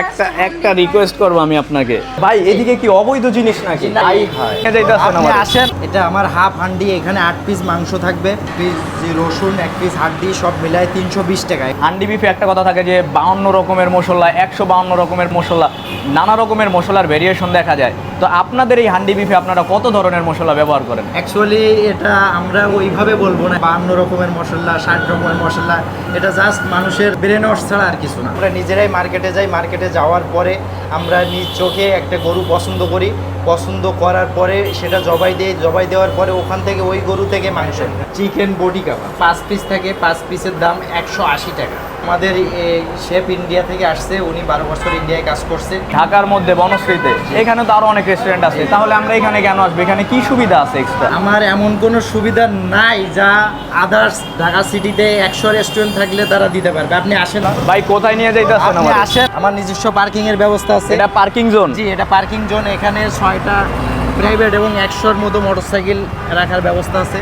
একটা একটা রিকোয়েস্ট করব আমি আপনাকে। ভাই এদিকে কি অবৈধ জিনিস নাকি? তাই হয়। আপনি আসেন এটা আমার হাফ হান্ডি এখানে আট পিস মাংস থাকবে। পিস রসুন এক পিস হাড্ডি সব মিলায় তিনশো বিশ টাকায়। হান্ডি বিফে একটা কথা থাকে যে বাউন্ন রকমের মশলা একশো বাউন্ন রকমের মশলা নানা রকমের মশলার ভেরিয়েশন দেখা যায়। তো আপনাদের এই হান্ডি বিফে আপনারা কত ধরনের মশলা ব্যবহার করেন? অ্যাকচুয়ালি এটা আমরা ওইভাবে বলব না। বান্ন রকমের মশলা, ষাট রকমের মশলা, এটা জাস্ট মানুষের ব্রেন ছাড়া আর কিছু না। আমরা নিজেরাই মার্কেটে যাই মার্কেটে যাওয়ার পরে আমরা নিজ চোখে একটা গরু পছন্দ করি। পছন্দ করার পরে সেটা জবাই দিই জবাই দেওয়ার পরে ওখান থেকে ওই গরু থেকে মাংস চিকেন বডি কাবাব পাঁচ পিস থাকে পাঁচ পিসের দাম একশো আশি টাকা। আমাদের শেফ ইন্ডিয়া থেকে আসছে উনি বারো বছর ইন্ডিয়ায় কাজ করছে। ঢাকার মধ্যে বনশ্রীতে। এখানে তো আরও অনেক রেস্টুরেন্ট আছে। তাহলে আমরা এখানে কেন আসব? এখানে কি সুবিধা আছে এক্সট্রা আমার এমন কোনো সুবিধা নাই যা আদার্স ঢাকা সিটিতে একশো রেস্টুরেন্ট থাকলে তারা দিতে পারবে। আপনি আসেন। ভাই কোথায় নিয়ে যাইতেছেন আপনি আমার আসেন। আমার নিজস্ব পার্কিং এর ব্যবস্থা আছে। এটা পার্কিং জোন জি এটা পার্কিং জোন এখানে ছয়টা প্রাইভেট এবং একশোর মতো মোটরসাইকেল রাখার ব্যবস্থা আছে।